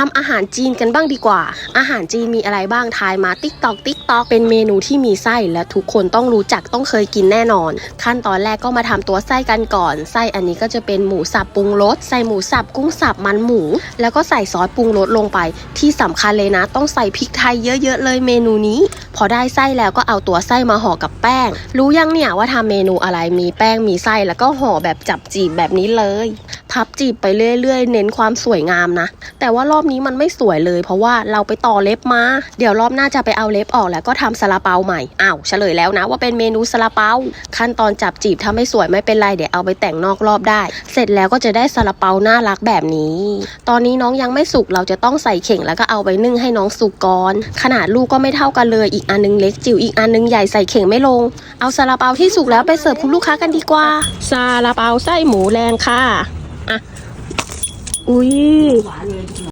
ทำอาหารจีนกันบ้างดีกว่า อาหารจีนมีอะไรบ้างทายมาติ๊กตอกติ๊กตอกเป็นเมนูที่มีไส้และทุกคนต้องรู้จักต้องเคยกินแน่นอน ขั้นตอนแรกก็มาทำตัวไส้กันก่อน ไส้อันนี้ก็จะเป็นหมูสับปรุงรสใส่หมูสับกุ้งสับมันหมู แล้วก็ใส่ซอสปรุงรสลงไป ที่สำคัญเลยนะ ต้องใส่พริกไทยเยอะๆเลยเมนูนี้ พอได้ไส้แล้วก็เอาตัวไส้มาห่อกับแป้ง รู้ยังเนี่ยว่าทำเมนูอะไรมีแป้งมีไส้แล้วก็ห่อแบบจับจีบแบบนี้เลย พับจีบไปเรื่อยๆ เน้นความสวยงามนะ แต่ว่ารอบนี้มันไม่สวยเลย เพราะว่าเราไปต่อเล็บมา เดี๋ยวรอบหน้าจะไปเอาเล็บออกแล้วก็ทำซาลาเปาใหม่ อ้าวเฉลยแล้วนะว่าเป็นเมนูซาลาเปา ขั้นตอนจับจีบถ้าไม่สวยไม่เป็นไรเดี๋ยวเอาไปแต่งนอกรอบได้ เสร็จแล้วก็จะได้ซาลาเปาน่ารักแบบนี้ ตอนนี้น้องยังไม่สุกเราจะต้องใส่เข่งแล้วก็เอาไปนึ่งให้น้องสุกก่อน ขนาดลูกก็ไม่เท่ากันเลยอีกอันนึงเล็กจิ๋วอีกอันนึงใหญ่ใส่เข่งไม่ลง เอาซาลาเปาที่สุกแล้วไปเสิร์ฟคุณลูกค้ากันดีกว่าซาลาเปาไส้หมูแรงค่ะ อะอุ้ย